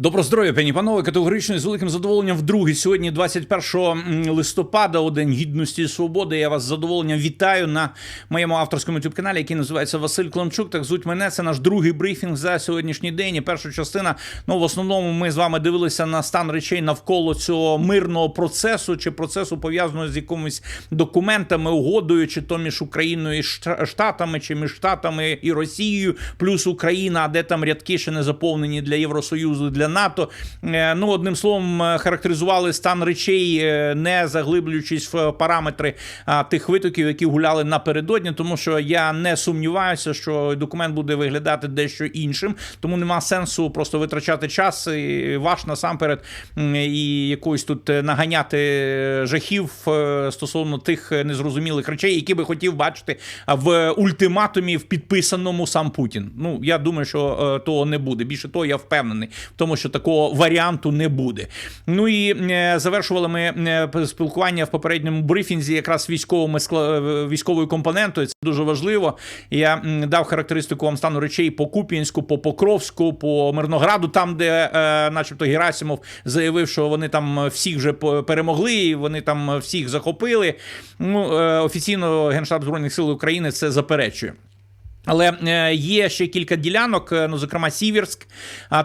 Добро здоров'я, пані панове, категорично з великим задоволенням вдруге. Сьогодні, 21 листопада, у День гідності і свободи. Я вас з задоволенням вітаю на моєму авторському youtube каналі який називається Василь Клончук. Так звуть мене. Це наш другий брифінг за сьогоднішній день. І перша частина. Ну, в основному, ми з вами дивилися на стан речей навколо цього мирного процесу чи процесу пов'язаного з якимись документами, угодою, чи то між Україною і Штатами, чи між Штатами і Росією, плюс Україна, а де там рядки ще не заповнені для Євросоюзу, для НАТО. Е, Ну, одним словом, е, характеризували стан речей, е, не заглиблюючись в параметри тих витоків, які гуляли напередодні, тому що я не сумніваюся, що документ буде виглядати дещо іншим, тому нема сенсу просто витрачати час і ваш насамперед і якоїсь тут наганяти жахів стосовно тих незрозумілих речей, які би хотів бачити в ультиматумі в підписаному сам Путін. Ну я думаю, що того не буде. Більше того, я впевнений в тому, що такого варіанту не буде. Ну і е, завершували ми е, спілкування в попередньому брифінзі якраз військовими е, військовою компонентою. Це дуже важливо. Я дав характеристику вам стану речей по Куп'янську, по Покровську, по Мирнограду, там, де, начебто, Герасимов заявив, що вони там всіх вже перемогли, і вони там всіх захопили. Ну офіційно Генштаб збройних сил України це заперечує. Але е, є ще кілька ділянок, е, ну зокрема Сіверськ.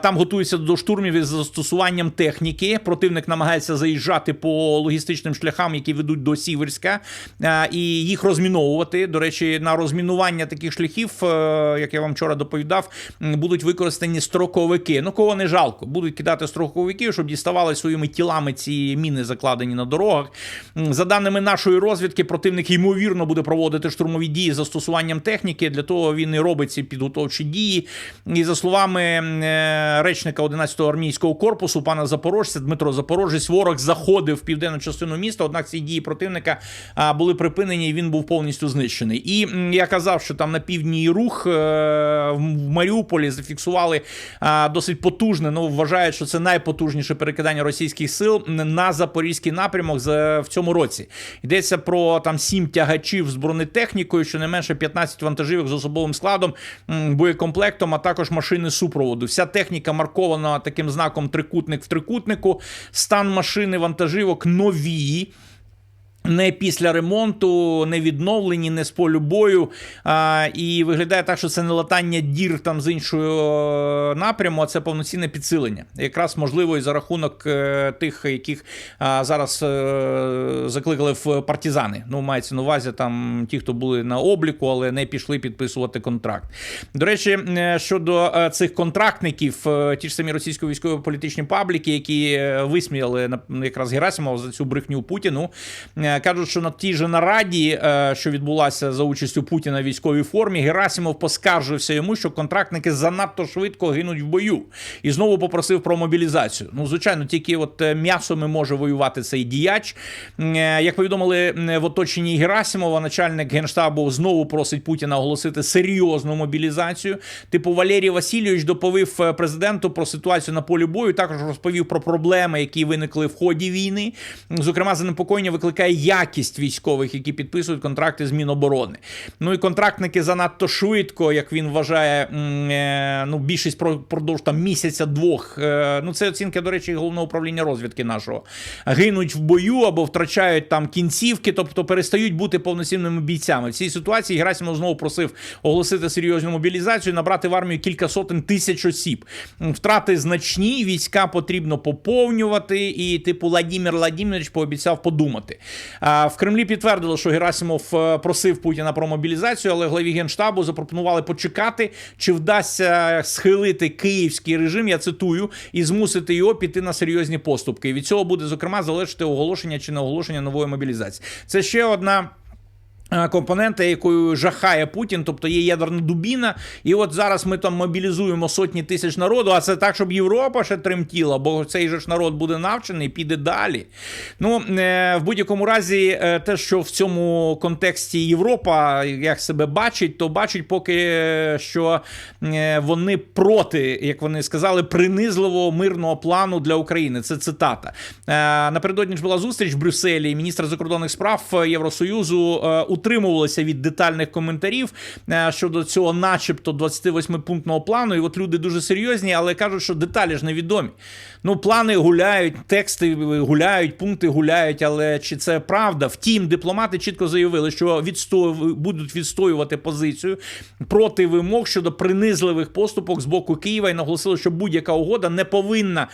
Там готуються до штурмів із застосуванням техніки. Противник намагається заїжджати по логістичним шляхам, які ведуть до Сіверська, е, і їх розміновувати. До речі, на розмінування таких шляхів, як я вам вчора доповідав, будуть використані строковики. Ну кого не жалко, будуть кидати строковиків, щоб діставали своїми тілами ці міни, закладені на дорогах. За даними нашої розвідки, противник ймовірно буде проводити штурмові дії з застосуванням техніки. Для того він і робить ці підготовчі дії. І за словами е, речника 11-го армійського корпусу, пана Запорожця, Дмитро Запорожець, ворог заходив в південну частину міста. Однак ці дії противника були припинені, і він був повністю знищений. І я казав, що там на півдні рух е, в Маріуполі зафіксували досить потужне. Ну вважають, що це найпотужніше перекидання російських сил на запорізький напрямок в цьому році. Йдеться про там сім тягачів з бронетехнікою, щонайменше 15 вантажівок з особовим складом, боєкомплектом, а також машини супроводу. Вся техніка маркована таким знаком трикутник в трикутнику. Стан машини вантажівок нові. Не після ремонту, не відновлені, не з полю бою. А, і виглядає так, що це не латання дір там з іншого е, напряму, а це повноцінне підсилення. Якраз можливо і за рахунок е, тих, яких зараз е, закликали в партизани. Ну, мається на увазі там ті, хто були на обліку, але не пішли підписувати контракт. До речі, щодо цих контрактників, ті ж самі російсько військово-політичні пабліки, які висміяли на- якраз Герасимова за цю брехню Путіну. Кажуть, що на тій же нараді, е, що відбулася за участю Путіна в військовій формі, Герасимов поскаржився йому, що контрактники занадто швидко гинуть в бою, і знову попросив про мобілізацію. Ну, звичайно, тільки от е, м'ясом і може воювати цей діяч. Е, Як повідомили в оточенні Герасимова, начальник генштабу знову просить Путіна оголосити серйозну мобілізацію. Типу Валерій Васильович доповів президенту про ситуацію на полі бою. Також розповів про проблеми, які виникли в ході війни. Зокрема, занепокоєння викликає якість військових, які підписують контракти з Міноборони. Ну і контрактники занадто швидко, як він вважає, е, ну більшість про- продовж там місяця-двох. е, Ну це оцінка, до речі, головного управління розвідки нашого. Гинуть в бою або втрачають там кінцівки, тобто перестають бути повноцінними бійцями. В цій ситуації Герасимов знову просив оголосити серйозну мобілізацію, набрати в армію кілька сотень тисяч осіб. Втрати значні, війська потрібно поповнювати. І, типу, Владимир Владимирович пообіцяв подумати. В Кремлі підтвердили, що Герасимов е, просив Путіна про мобілізацію, але главі генштабу запропонували почекати, чи вдасться схилити київський режим. Я цитую, і змусити його піти на серйозні поступки. І від цього буде зокрема залежати оголошення чи не оголошення нової мобілізації. Це ще одна. Е, Компонента, якою жахає Путін, тобто є ядерна дубіна, і от зараз ми там мобілізуємо сотні тисяч народу, а це так, щоб Європа ще тремтіла, бо цей же ж народ буде навчений, піде далі. Ну е, в будь-якому разі, е, те, що в цьому контексті Європа як себе бачить, то бачить поки що вони проти, як вони сказали, принизливого мирного плану для України. Це цитата. Напередодні ж була зустріч в Брюсселі. Міністр закордонних справ Євросоюзу утримувалися від детальних коментарів е, щодо цього, начебто, 28-пунктного плану. І от люди дуже серйозні, але кажуть, що деталі ж невідомі. Ну, плани гуляють, тексти гуляють, пункти гуляють, але чи це правда? Втім, дипломати чітко заявили, що відстою будуть відстоювати позицію проти вимог щодо принизливих поступок з боку Києва і наголосили, що будь-яка угода не повинна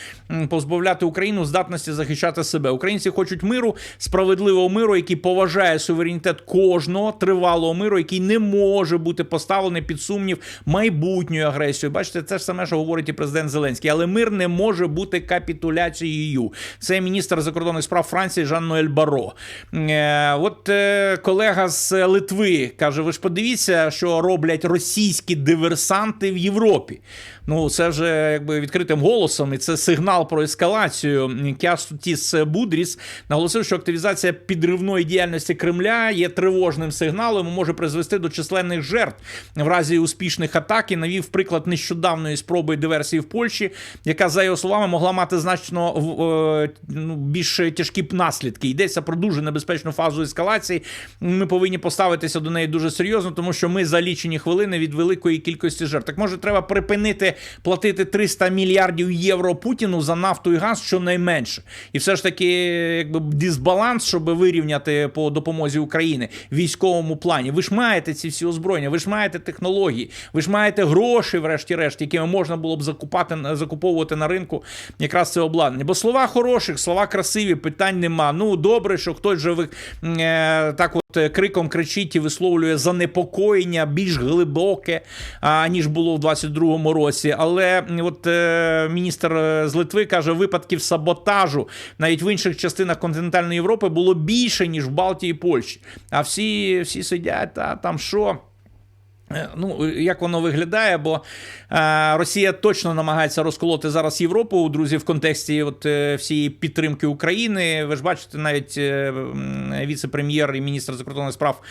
позбавляти Україну здатності захищати себе. Українці хочуть миру, справедливого миру, який поважає суверенітет кожного тривалого миру, який не може бути поставлений під сумнів майбутньою агресією. Бачите, це ж саме, що говорить і президент Зеленський, але мир не може бути капітуляцією. Це міністр закордонних справ Франції Жан Ноель Баро. Е, От е, колега з Литви каже: ви ж подивіться, що роблять російські диверсанти в Європі. Ну, це вже якби відкритим голосом, і це сигнал про ескалацію. Кястутіс Будріс наголосив, що активізація підривної діяльності Кремля є тривожним сигналом і може призвести до численних жертв в разі успішних атак. І навів приклад нещодавної спроби диверсії в Польщі, яка за його словами могла мати значно е, ну, більш тяжкі наслідки. Йдеться про дуже небезпечну фазу ескалації. Ми повинні поставитися до неї дуже серйозно, тому що ми за лічені хвилини від великої кількості жертв. Так може треба припинити платити 300 мільярдів євро Путіну за нафту і газ щонайменше. І все ж таки, якби дисбаланс, щоб вирівняти по допомозі України військовому плані. Ви ж маєте ці всі озброєння, ви ж маєте технології, ви ж маєте гроші, врешті-решт, якими можна було б закупати закуповувати на ринку якраз це обладнання. Бо слова хороших, слова красиві, питань нема. Ну добре, що хтось же ви е, так от криком кричить і висловлює занепокоєння більш глибоке, аніж було в 22-му році. Але от е, міністр з Литви каже, випадків саботажу навіть в інших частинах континентальної Європи було більше ніж в Балтії і Польщі. А всі, всі сидять, та там що? Ну, як воно виглядає, бо е, Росія точно намагається розколоти зараз Європу, друзі, в контексті от е, всієї підтримки України. Ви ж бачите, навіть е, віце-прем'єр і міністр закордонних справ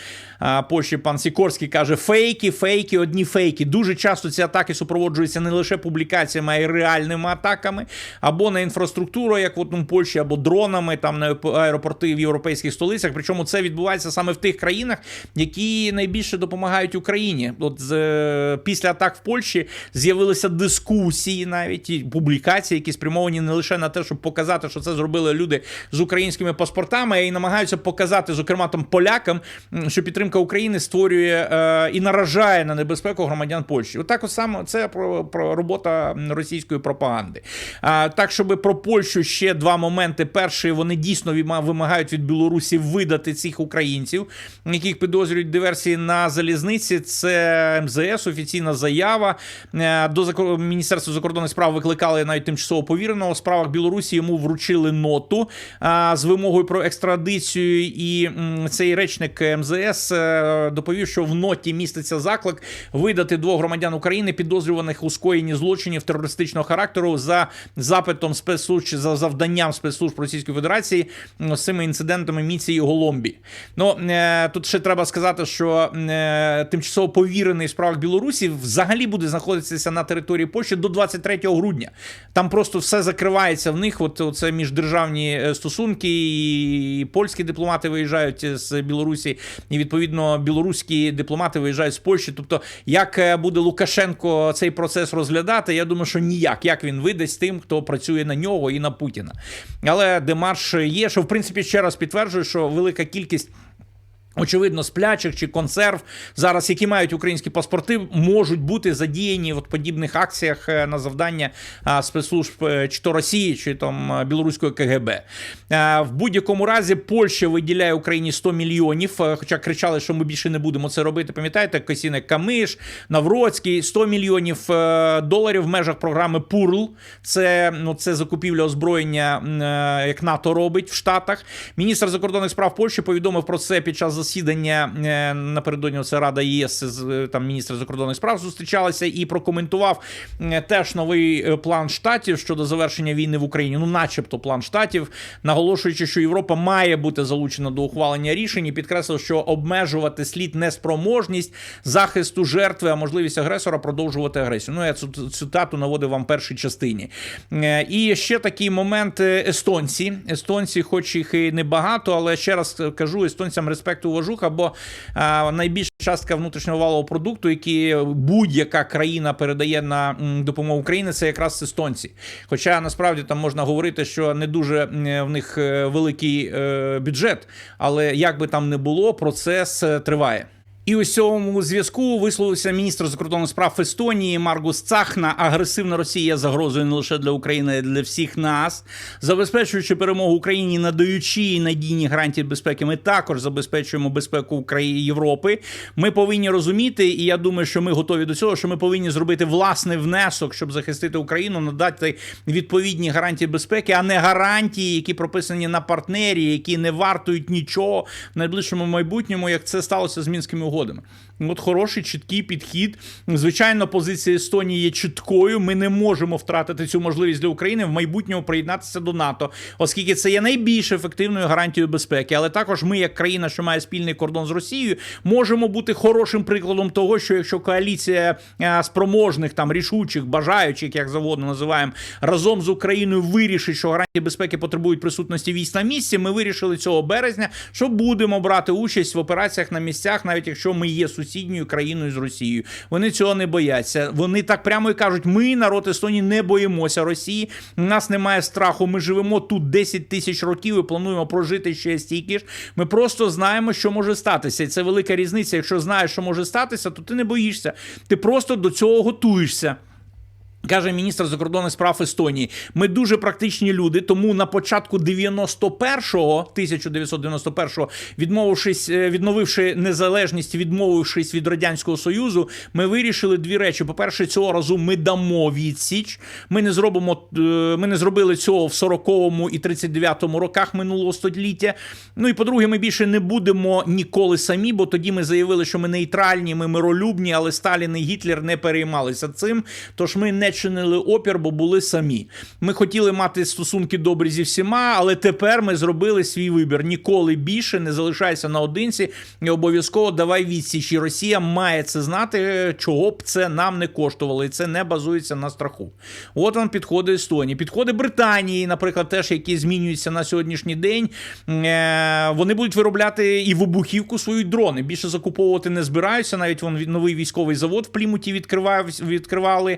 е, Польщі пан Сікорський каже: фейки, фейки, одні фейки. Дуже часто ці атаки супроводжуються не лише публікаціями, а й реальними атаками, або на інфраструктуру, як от у Польщі, або дронами там на аеропорти в європейських столицях. Причому це відбувається саме в тих країнах, які найбільше допомагають Україні. От з після атак в Польщі з'явилися дискусії, навіть і публікації, які спрямовані не лише на те, щоб показати, що це зробили люди з українськими паспортами, а й намагаються показати, зокрема там полякам, що підтримка України створює е, і наражає на небезпеку громадян Польщі. Отак, от саме це про, про робота російської пропаганди. А так, щоб про Польщу ще два моменти. Перший вони дійсно вимагають від Білорусі видати цих українців, яких підозрюють диверсії на залізниці. Це МЗС, офіційна заява. Е, до Міністерства закордонних справ викликали навіть тимчасово повіреного. У справах Білорусі йому вручили ноту е, з вимогою про екстрадицію. І цей речник МЗС е, доповів, що в ноті міститься заклик видати двох громадян України, підозрюваних у скоєнні злочинів терористичного характеру за запитом спецслужб за завданням спецслужб Російської Федерації з цими інцидентами міції Голомбі. Ну тут ще треба сказати, що тимчасово повірений повірений в справах Білорусі взагалі буде знаходитися на території Польщі до 23 грудня. Там просто все закривається в них. От це міждержавні е, стосунки, і польські дипломати виїжджають з Білорусі, і відповідно білоруські дипломати виїжджають з Польщі. Тобто, як е, буде Лукашенко цей процес розглядати, я думаю, що ніяк як він видасть тим, хто працює на нього і на Путіна. Але демарш є, що в принципі ще раз підтверджує, що велика кількість. Очевидно, сплячих чи консерв зараз, які мають українські паспорти, можуть бути задіяні в подібних акціях е, на завдання спецслужб е, чи то Росії, чи там е, білоруської КГБ. В будь-якому разі Польща виділяє Україні 100 мільйонів. Хоча кричали, що ми більше не будемо це робити. Пам'ятаєте, Косіне Камиш, Навроцький 100 мільйонів доларів в межах програми ПУРЛ. Це ну це закупівля озброєння, як НАТО робить в Штатах. Міністр закордонних справ Польщі повідомив про це під час засідання е, напередодні це Рада ЄС з там міністр закордонних справ зустрічалися і прокоментував е, теж новий е, план штатів щодо завершення війни в Україні. Ну, начебто, план штатів, наголошуючи, що Європа має бути залучена до ухвалення рішень, і підкреслив, що обмежувати слід неспроможність захисту жертви, а можливість агресора продовжувати агресію. Ну я цю цитату наводив вам в першій частині. І ще такий момент естонці. Естонці, хоч їх і небагато, але ще раз кажу, естонцям респекту уважуха, бо найбільша частка внутрішнього валового продукту, який будь-яка країна передає на допомогу Україні, це якраз естонці. Хоча насправді там можна говорити, що не дуже в них е, великий е, бюджет, але як би там не було, процес е, триває. І у цьому зв'язку висловився міністр закордонних справ Естонії Маргус Цахна. Агресивна Росія загрозою не лише для України, а для всіх нас, забезпечуючи перемогу Україні, надаючи надійні гарантії безпеки. Ми також забезпечуємо безпеку України Європи. Ми повинні розуміти, і я думаю, що ми готові до цього. Що ми повинні зробити власний внесок, щоб захистити Україну, надати відповідні гарантії безпеки, а не гарантії, які прописані на партнері, які не вартують нічого в найближчому майбутньому, як це сталося з мінськими угодами. foda. От хороший чіткий підхід. Звичайно, позиція Естонії є чіткою. Ми не можемо втратити цю можливість для України в майбутньому приєднатися до НАТО, оскільки це є найбільш ефективною гарантією безпеки. Але також ми, як країна, що має спільний кордон з Росією, можемо бути хорошим прикладом того, що якщо коаліція е, спроможних там рішучих, бажаючих, як завгодно називаємо, разом з Україною вирішить, що гарантії безпеки потребують присутності військ на місці. Ми вирішили цього березня, що будемо брати участь в операціях на місцях, навіть якщо ми є сусідньою країною з Росією. Вони цього не бояться. Вони так прямо і кажуть: ми, народ Естонії, не боїмося Росії. У нас немає страху. Ми живемо тут 10 тисяч років і плануємо прожити ще стільки ж. Ми просто знаємо, що може статися. І це велика різниця. Якщо знаєш, що може статися, то ти не боїшся. Ти просто до цього готуєшся. Каже міністр закордонних справ Естонії. Ми дуже практичні люди, тому на початку 91-го, 1991-го, відмовившись, е, відновивши незалежність, відмовившись від радянського союзу, ми вирішили дві речі. По-перше, цього разу ми дамо відсіч. Ми не зробимо, е, ми не зробили цього в 40-му і 39-му роках минулого століття. Ну і по-друге, ми більше не будемо ніколи самі, бо тоді ми заявили, що ми нейтральні, ми миролюбні, але Сталін і Гітлер не переймалися цим. Тож ми не чинили опір, бо були самі. Ми хотіли мати стосунки добрі зі всіма, але тепер ми зробили свій вибір. Ніколи більше не залишайся наодинці і обов'язково давай відсіч. І Росія має це знати, чого б це нам не коштувало, і це не базується на страху. От вам підходи Естонії. Підходи Британії, наприклад, теж які змінюються на сьогоднішній день. Е, Вони будуть виробляти і вибухівку свої дрони. Більше закуповувати не збираються. Навіть вон новий військовий завод в Плімуті відкривали.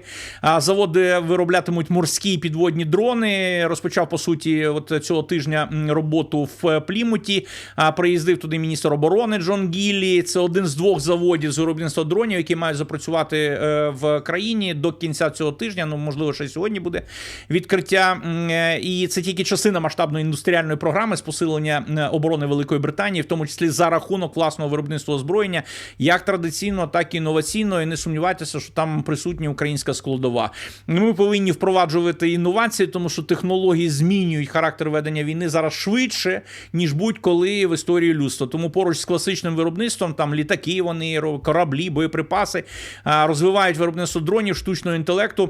А завод, де вироблятимуть морські підводні дрони. Розпочав по суті от цього тижня роботу в Плімуті. А приїздив туди міністр оборони Джон Гіллі. Це один з двох заводів з виробництва дронів, які мають запрацювати е, в країні до кінця цього тижня. Ну можливо, ще сьогодні буде відкриття. Е, І це тільки частина масштабної індустріальної програми з посилення оборони Великої Британії, в тому числі за рахунок власного виробництва озброєння, як традиційно, так і інноваційно. І не сумнівайтеся, що там присутня українська складова. Ми повинні впроваджувати інновації, тому що технології змінюють характер ведення війни зараз швидше, ніж будь-коли в історії людства. Тому поруч з класичним виробництвом, там літаки, вони кораблі, боєприпаси розвивають виробництво дронів, штучного інтелекту.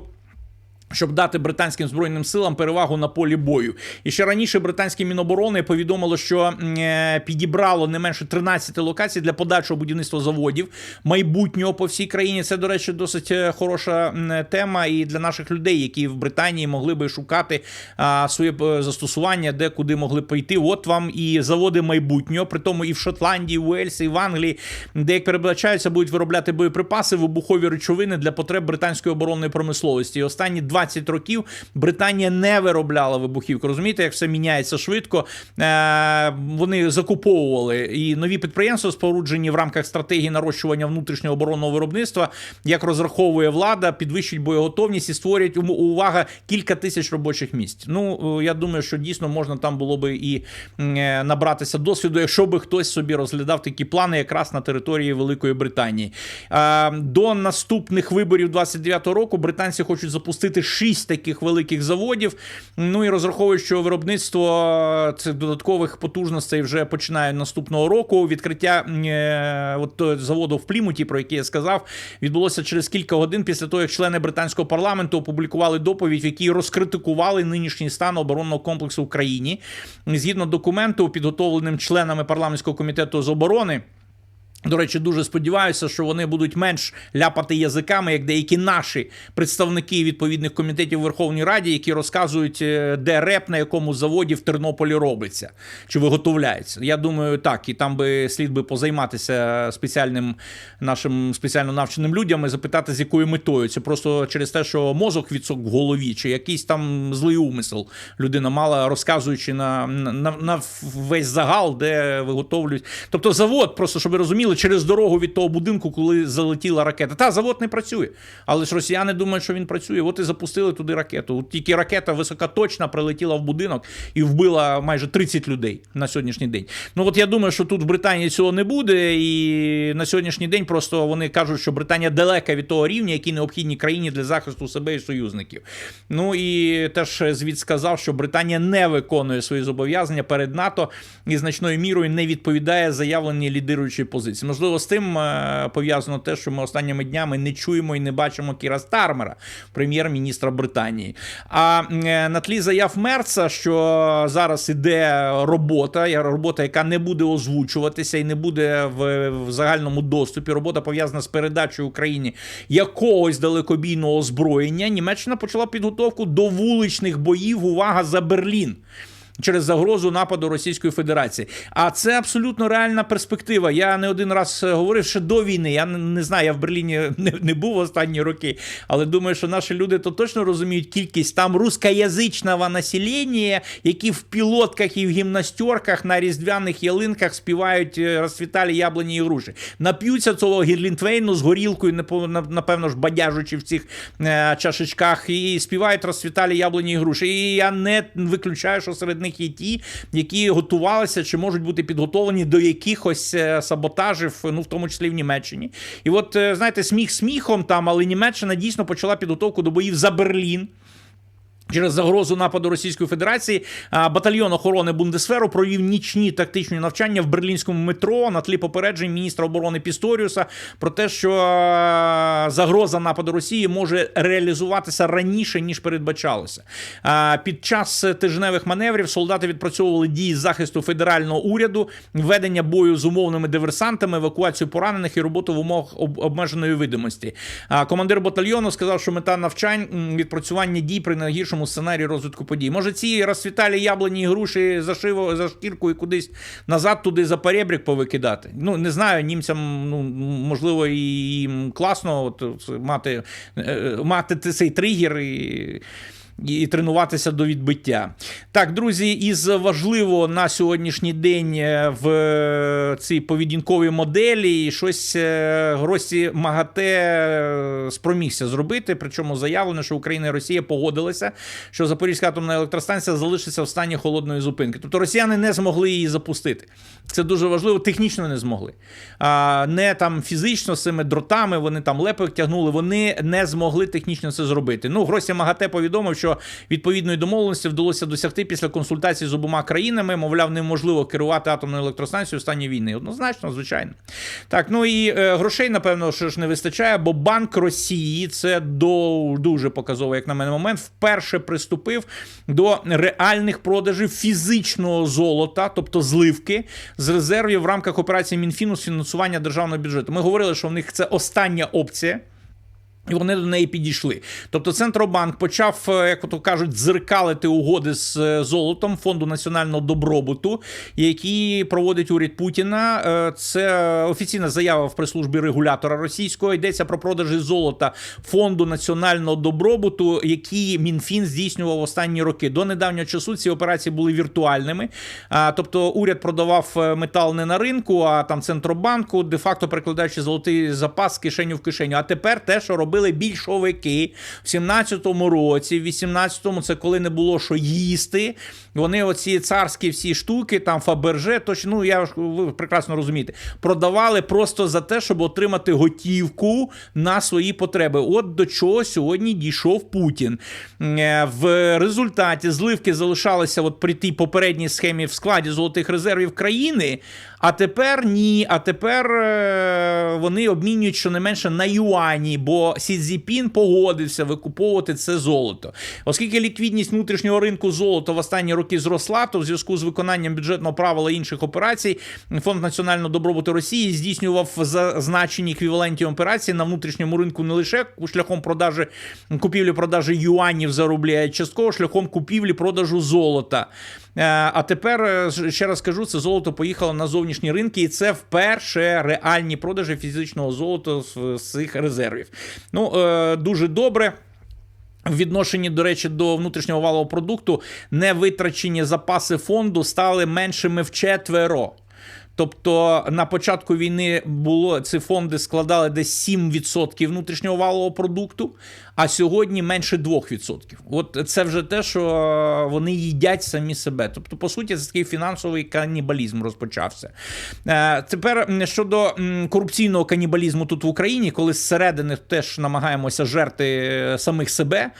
Щоб дати британським збройним силам перевагу на полі бою, і ще раніше британське міноборони повідомило, що е, підібрало не менше 13 локацій для подальшого будівництва заводів майбутнього по всій країні. Це, до речі, досить е, хороша тема і для наших людей, які в Британії могли би шукати своє е, застосування, де куди могли пойти. От вам і заводи майбутнього, при тому і в Шотландії, і в Уельсі, і в Англії, де як передбачається, будуть виробляти боєприпаси, вибухові речовини для потреб британської оборонної промисловості. І останні 20 років Британія не виробляла вибухівку. Розумієте, як все міняється швидко. Е, Вони закуповували і нові підприємства, споруджені в рамках стратегії нарощування внутрішнього оборонного виробництва, як розраховує влада, підвищить боєготовність і створять ум- увага кілька тисяч робочих місць. Ну е, я думаю, що дійсно можна там було би і е, набратися досвіду, якщо би хтось собі розглядав такі плани, якраз на території Великої Британії. До наступних виборів 29-го року британці хочуть запустити шість таких великих заводів. Ну і розраховують, що виробництво цих додаткових потужностей вже починає наступного року. Відкриття е, от заводу в Плімуті, про який я сказав, відбулося через кілька годин після того, як члени британського парламенту опублікували доповідь, в якій розкритикували нинішній стан оборонного комплексу в країні. Згідно документу, підготовленим членами парламентського комітету з оборони. До речі, дуже сподіваюся, що вони будуть менш ляпати язиками, як деякі наші представники відповідних комітетів в Верховній Раді, які розказують, е, де реп на якому заводі в Тернополі робиться чи виготовляється. Я думаю, так, і там би слід би позайматися спеціальним нашим спеціально навченим людям і запитати, з якою метою. Це просто через те, що мозок відсок в голові, чи якийсь там злий умисел людина мала, розказуючи на, на, на весь загал, де виготовлюють. Тобто завод, просто щоб ви розуміли, через дорогу від того будинку, коли залетіла ракета. Та завод не працює. Але ж росіяни думають, що він працює. От і запустили туди ракету. От тільки ракета високоточна прилетіла в будинок і вбила майже 30 людей на сьогоднішній день. Ну от я думаю, що тут в Британії цього не буде. І на сьогоднішній день просто вони кажуть, що Британія далека від того рівня, який необхідні країні для захисту себе і союзників. Ну і теж звіт сказав, що Британія не виконує свої зобов'язання перед НАТО і значною мірою не відповідає заявленій лідируючій позиції. Можливо, з тим е, пов'язано те, що ми останніми днями не чуємо і не бачимо Кіра Стармера, прем'єр-міністра Британії. А е, на тлі заяв Мерца, що зараз іде робота, робота, яка не буде озвучуватися і не буде в, в загальному доступі. Робота пов'язана з передачею Україні якогось далекобійного озброєння. Німеччина почала підготовку до вуличних боїв. Увага за Берлін через загрозу нападу Російської Федерації. А це абсолютно реальна перспектива. Я не один раз е, говорив ще до війни. Я не, знаю, я в Берліні не, не був останні роки, але думаю, що наші люди то точно розуміють кількість там рускоязичного населення, які в пілотках і в гімнастерках на різдвяних ялинках співають е, розцвіталі яблуні і груші. Нап'ються цього гірлінтвейну з горілкою, напевно ж бадяжучи в цих е, чашечках, і співають розцвіталі яблуні і груші. І я не виключаю, що серед них є ті, які готувалися чи можуть бути підготовлені до якихось е, саботажів, ну в тому числі в Німеччині. І от е, знаєте, сміх сміхом там, але Німеччина дійсно почала підготовку до боїв за Берлін. Через загрозу нападу Російської Федерації батальйон охорони Бундесферу провів нічні тактичні навчання в берлінському метро на тлі попереджень міністра оборони Пісторіуса про те, що загроза нападу Росії може реалізуватися раніше ніж передбачалося. Під час тижневих маневрів солдати відпрацьовували дії захисту федерального уряду, ведення бою з умовними диверсантами, евакуацію поранених і роботу в умовах обмеженої видимості. Командир батальйону сказав, що мета навчань відпрацювання дій при найгіршому сценарії розвитку подій. Може, ці розцвіталі яблуні і груші за шиво за шкірку і кудись назад туди за перебрік повикидати. Ну не знаю, німцям ну можливо і їм класно от, мати, е, мати цей тригер і. І тренуватися до відбиття. Так, друзі, із важливо на сьогоднішній день е, в цій поведінковій моделі щось е, Гросі МАГАТЕ е, спромігся зробити. Причому заявлено, що Україна і Росія погодилися, що Запорізька атомна електростанція залишиться в стані холодної зупинки. Тобто росіяни не змогли її запустити. Це дуже важливо, технічно не змогли. А, не там фізично з цими дротами, вони там лепи тягнули, вони не змогли технічно це зробити. Ну, Гросі МАГАТЕ повідомив, що відповідної домовленості вдалося досягти після консультацій з обома країнами. Мовляв, неможливо керувати атомною електростанцією в стані війни. Однозначно, звичайно. Так, ну і е, грошей, напевно, що ж не вистачає, бо Банк Росії це до, дуже показовий, як на мене, момент, вперше приступив до реальних продажів фізичного золота, тобто зливки з резервів в рамках операції Мінфіну з фінансування державного бюджету. Ми говорили, що в них це остання опція. І вони до неї підійшли. Тобто Центробанк почав, е, як то кажуть, дзеркалити угоди з е, золотом фонду національного добробуту, які проводить уряд Путіна. Е, Це офіційна заява в прес-службі регулятора російського. Йдеться про продажі золота фонду національного добробуту, які МінФін здійснював останні роки. До недавнього часу ці операції були віртуальними. Тобто уряд продавав метал не на ринку, а там центробанку, де-факто перекладаючи золотий запас з кишеню в кишеню. А тепер те, що робили більшовики в 17-му році, в 18-му це коли не було що їсти. Вони оці царські всі штуки, там Фаберже, точно, ну я ви прекрасно розумієте, продавали просто за те, щоб отримати готівку на свої потреби. От до чого сьогодні дійшов Путін. Е, В результаті зливки залишалися от при тій попередній схемі в складі золотих резервів країни. А тепер ні. А тепер е, вони обмінюють щонайменше на юані, бо Сі Цзіпін погодився викуповувати це золото. Оскільки ліквідність внутрішнього ринку золота в останні роки зросла, то в зв'язку з виконанням бюджетного правила інших операцій фонд національного добробуту Росії здійснював зазначені еквівалентні операції на внутрішньому ринку не лише шляхом продажі купівлі-продажі юанів за рублі, а частково шляхом купівлі-продажу золота. Е, А тепер е, ще раз кажу, це золото поїхало на зовнішні ринки, і це вперше реальні продажі фізичного золота з з цих резервів. Ну е, дуже добре. В відношенні, до речі, до внутрішнього валового продукту невитрачені запаси фонду стали меншими вчетверо. Тобто на початку війни було ці фонди складали десь 7% внутрішнього валового продукту, а сьогодні менше 2%. От це вже те, що вони їдять самі себе. Тобто, по суті, це такий фінансовий канібалізм розпочався. Е, Тепер щодо корупційного канібалізму тут в Україні, коли зсередини теж намагаємося жерти самих себе.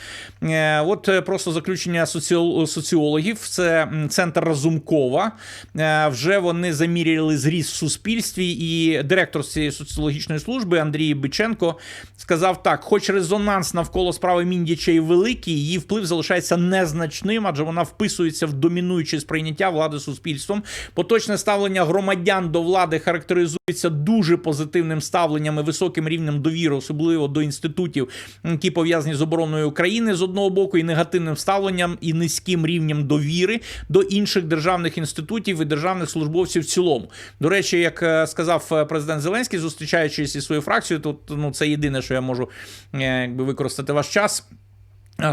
Е, От е, просто заключення соціологів, це центр Разумкова. Е, Вже вони заміряли зріст в суспільстві, і директор цієї соціологічної служби Андрій Биченко сказав так: хоч резонанс навколо справи Міндіча і великий, її вплив залишається незначним, адже вона вписується в домінуюче сприйняття влади суспільством. Поточне ставлення громадян до влади характеризується дуже позитивним ставленням і високим рівнем довіри, особливо до інститутів, які пов'язані з обороною України з одного боку, і негативним ставленням і низьким рівнем довіри до інших державних інститутів і державних службовців в цілому. До речі, як е, сказав е, президент Зеленський, зустрічаючись із своєю фракцією, тут ну це єдине, що я можу е, якби використати ваш час.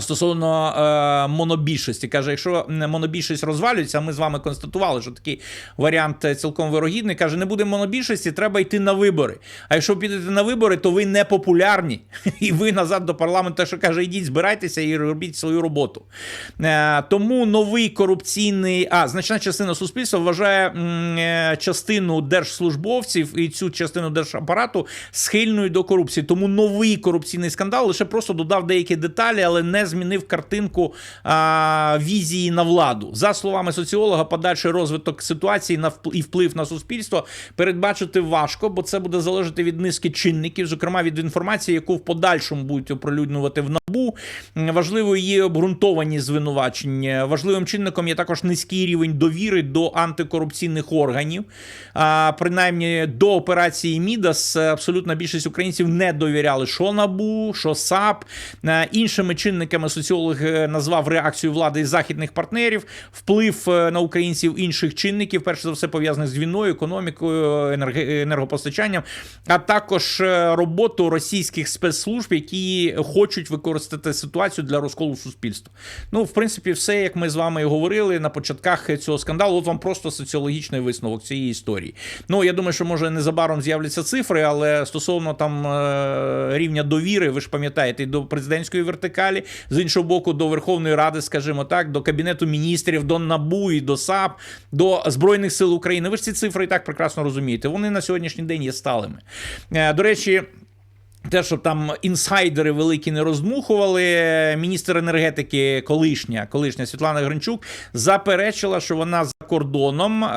Стосовно е, монобільшості, каже, якщо монобільшість розвалюється, ми з вами констатували, що такий варіант е, цілком вирогідний. Каже, не буде монобільшості, треба йти на вибори. А якщо підете на вибори, то ви не популярні, і ви назад до парламенту, що каже, йдіть, збирайтеся і робіть свою роботу. Е, тому новий корупційний, а значна частина суспільства вважає е, частину держслужбовців і цю частину держапарату схильною до корупції. Тому новий корупційний скандал лише просто додав деякі деталі, але не змінив картинку а, візії на владу. За словами соціолога, подальший розвиток ситуації на і вплив на суспільство передбачити важко, бо це буде залежати від низки чинників, зокрема від інформації, яку в подальшому будуть оприлюднювати в НАБУ. М, Важливою є обґрунтовані звинувачення. Важливим чинником є також низький рівень довіри до антикорупційних органів. А, принаймні до операції Мідас е, абсолютна більшість українців не довіряли, що НАБУ, що САП. Е, Іншими чинниками соціолог е, назвав реакцію влади західних партнерів, вплив е, на українців інших чинників, перш за все пов'язаних з війною, економікою, енергопостачанням, а також е, роботу російських спецслужб, які хочуть використати ситуацію для розколу суспільства. Ну, в принципі, все, як ми з вами і говорили на початках цього скандалу. От вам просто соціологічний висновок цієї історії. Ну, я думаю, що може незабаром з'являться цифри, але стосовно там рівня довіри, ви ж пам'ятаєте, і до президентської вертикалі, з іншого боку, до Верховної Ради, скажімо так, до Кабінету міністрів, до НАБУ і до САП, до Збройних сил України. Ви ж ці цифри і так прекрасно розумієте. Вони на сьогоднішній день є сталими. Е, До речі. Те, щоб там інсайдери великі не роздмухували, міністр енергетики, колишня, колишня Світлана Гринчук, заперечила, що вона за кордоном е,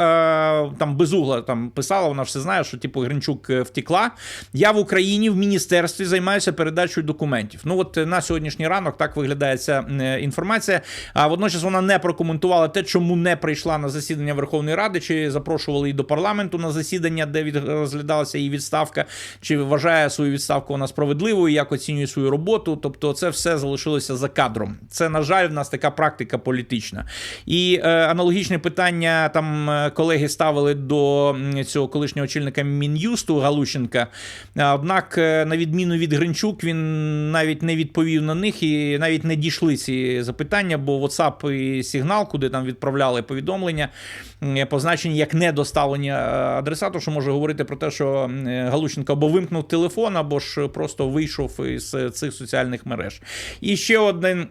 там безугла там писала, вона все знає, що типу Гринчук е, втекла. Я в Україні в міністерстві займаюся передачею документів. Ну от е, на сьогоднішній ранок так виглядає ця інформація. А водночас вона не прокоментувала те, чому не прийшла на засідання Верховної Ради, чи запрошували її до парламенту на засідання, де від розглядалася її відставка, чи вважає свою відставку вона справедливою, як оцінює свою роботу. Тобто, це все залишилося за кадром. Це на жаль, в нас така практика політична. І е, аналогічне питання там е, колеги ставили до цього колишнього очільника Мін'юсту Галущенка. Однак, е, на відміну від Гринчук, він навіть не відповів на них і навіть не дійшли ці запитання, бо WhatsApp і сигнал, куди там відправляли повідомлення, позначені як недоставлення е, адресату, що може говорити про те, що е, Галущенко або вимкнув телефон, або ж просто вийшов із е, цих соціальних мереж. І ще один.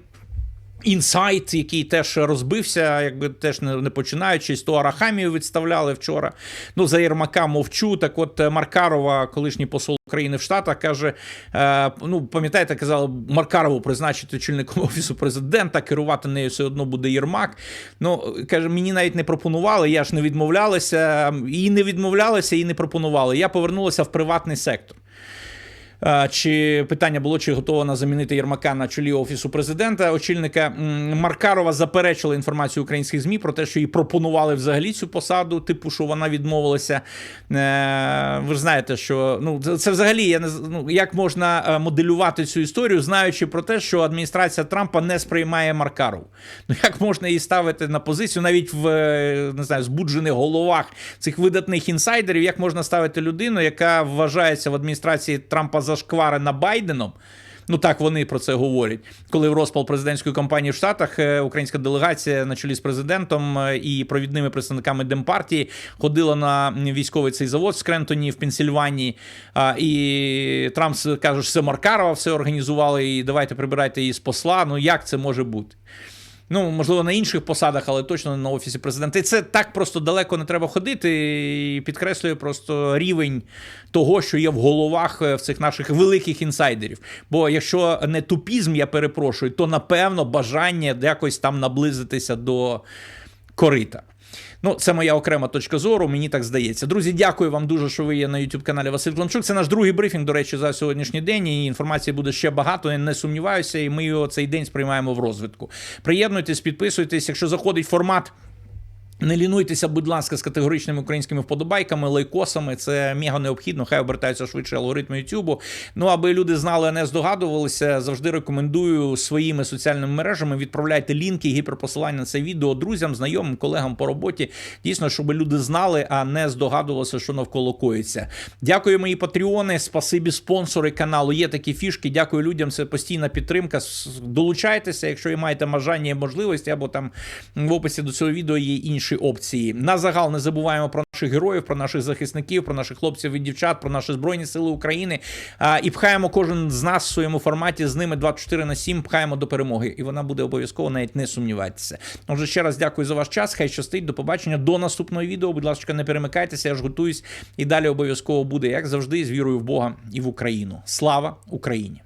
Інсайт, який теж розбився, якби теж не, не починаючись, то Арахамію відставляли вчора. Ну, за Єрмака мовчу. Так от е, Маркарова, колишній посол України в Штатах, каже: е, ну, пам'ятаєте, казали, Маркарову призначити очільником офісу президента, керувати нею все одно буде Єрмак. Ну, каже, мені навіть не пропонували, я ж не відмовлялася, і не відмовлялася, і не пропонували. Я повернулася в приватний сектор. Е, Чи питання було, чи готова замінити Єрмака на чолі офісу президента? Очільника Маркарова заперечила інформацію українських змі про те, що їй пропонували взагалі цю посаду, типу, що вона відмовилася. Е, Ви ж знаєте, що ну це, взагалі я не ну, як можна е, моделювати цю історію, знаючи про те, що адміністрація Трампа не сприймає Маркарову. Ну як можна її ставити на позицію, навіть в не знаю, збуджених головах цих видатних інсайдерів, як можна ставити людину, яка вважається в адміністрації Трампа зашкварена Байденом. Ну так вони про це говорять. Коли в розпал президентської кампанії в Штатах е, українська делегація на чолі з президентом е, і провідними представниками Демпартії ходила на військовий цей завод в Скрентоні в Пенсільванії. І Трамп каже, що це Маркарова все організували, і давайте прибирайте її з посла. Ну як це може бути? Ну, можливо, на інших посадах, але точно не на офісі президента. І це так просто далеко не треба ходити. І підкреслює просто рівень того, що є в головах е, в цих наших великих інсайдерів. Бо якщо не тупізм, я перепрошую, то напевно бажання якось там наблизитися до корита. Ну, це моя окрема точка зору, мені так здається. Друзі, дякую вам дуже, що ви є на youtube каналі Василь Кланчук. Це наш другий брифінг, до речі, за сьогоднішній день. І інформації буде ще багато. Я не сумніваюся, і ми його цей день сприймаємо в розвитку. Приєднуйтесь, підписуйтесь. Якщо заходить формат. Не лінуйтеся, будь ласка, з категоричними українськими вподобайками, лайкосами. Це мега необхідно. Хай обертаються швидше алгоритми Ютубу. Ну аби люди знали, а не здогадувалися. Завжди рекомендую своїми соціальними мережами відправляйте лінки, гіперпосилання на це відео друзям, знайомим, колегам по роботі. Дійсно, щоб люди знали, а не здогадувалися, що навколо коїться. Дякую, мої патреони. Спасибі, спонсори каналу. Є такі фішки. Дякую людям. Це постійна підтримка. Долучайтеся, якщо і маєте бажання і можливості, або там в описі до цього відео є інші опції. На загал не забуваємо про наших героїв, про наших захисників, про наших хлопців і дівчат, про наші збройні сили України. А, і пхаємо кожен з нас в своєму форматі з ними 24 на 7, пхаємо до перемоги. І вона буде обов'язково, навіть не сумнівайтеся. Отже, ще раз дякую за ваш час. Хай щастить. До побачення. До наступного відео. Будь ласка, не перемикайтеся, я ж готуюсь. І далі обов'язково буде, як завжди, з вірою в Бога і в Україну. Слава Україні!